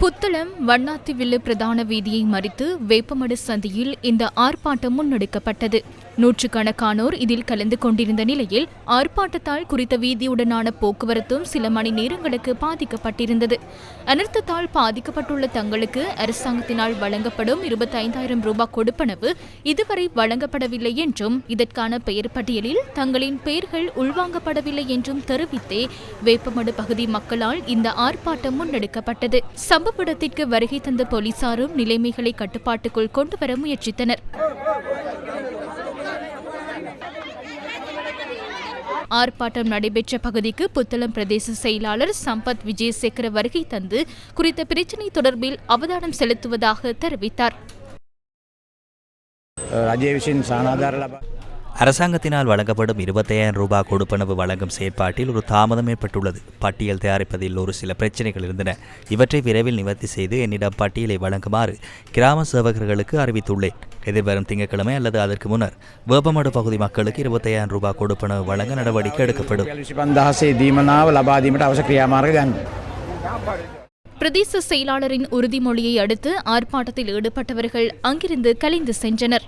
புத்தளம் வண்ணாத்தி வில்லு பிரதான வீதியை மறித்து வேப்பமடு சந்தியில் இந்த ஆர்ப்பாட்டம் முன்னெடுக்கப்பட்டது. நூற்றுக்கணக்கானோர் இதில் கலந்து கொண்டிருந்த நிலையில் ஆர்ப்பாட்டத்தால் குறித்த வீதியுடனான போக்குவரத்தும் சில மணி நேரங்களுக்கு பாதிக்கப்பட்டிருந்தது. அனர்த்தத்தால் பாதிக்கப்பட்டுள்ள தங்களுக்கு அரசாங்கத்தினால் வழங்கப்படும் இருபத்தைந்தாயிரம் ரூபாய் கொடுப்பனவு இதுவரை வழங்கப்படவில்லை என்றும் இதற்கான பெயர் பட்டியலில் தங்களின் பெயர்கள் உள்வாங்கப்படவில்லை என்றும் தெரிவித்தே வேப்பமடு பகுதி மக்களால் இந்த ஆர்ப்பாட்டம் முன்னெடுக்கப்பட்டது. சம்பவ இடத்திற்கு வருகை தந்த போலீசாரும் நிலைமைகளை கட்டுப்பாட்டுக்குள் கொண்டுவர முயற்சித்தனர். ஆர்ப்பாட்டம் நடைபெற்ற பகுதிக்கு புத்தளம் பிரதேச செயலாளர் சம்பத் விஜயசேகர வருகை தந்து குறித்த பிரச்சினை தொடர்பில் அவதானம் செலுத்துவதாக தெரிவித்தார். அரசாங்கத்தினால் வழங்கப்படும் இருபத்தையாயிரம் ரூபாய் கொடுப்பனவு வழங்கும் செயற்பாட்டில் ஒரு தாமதம் ஏற்பட்டுள்ளது. பட்டியல் தயாரிப்பதில் ஒரு சில பிரச்சனைகள் இருந்தன. இவற்றை விரைவில் நிவர்த்தி செய்து என்னிடம் பட்டியலை வழங்குமாறு கிராம சேவகர்களுக்கு அறிவித்துள்ளேன். எதிர்வரும் திங்கட்கிழமை அல்லது அதற்கு முன்னர் வேப்பமடு பகுதி மக்களுக்கு இருபத்தையாயிரம் ரூபாய் கொடுப்பன வழங்க நடவடிக்கை எடுக்கப்படும். பிரதேச செயலாளரின் உறுதிமொழியை அடுத்து ஆர்ப்பாட்டத்தில் ஈடுபட்டவர்கள் அங்கிருந்து கலைந்து சென்றனர்.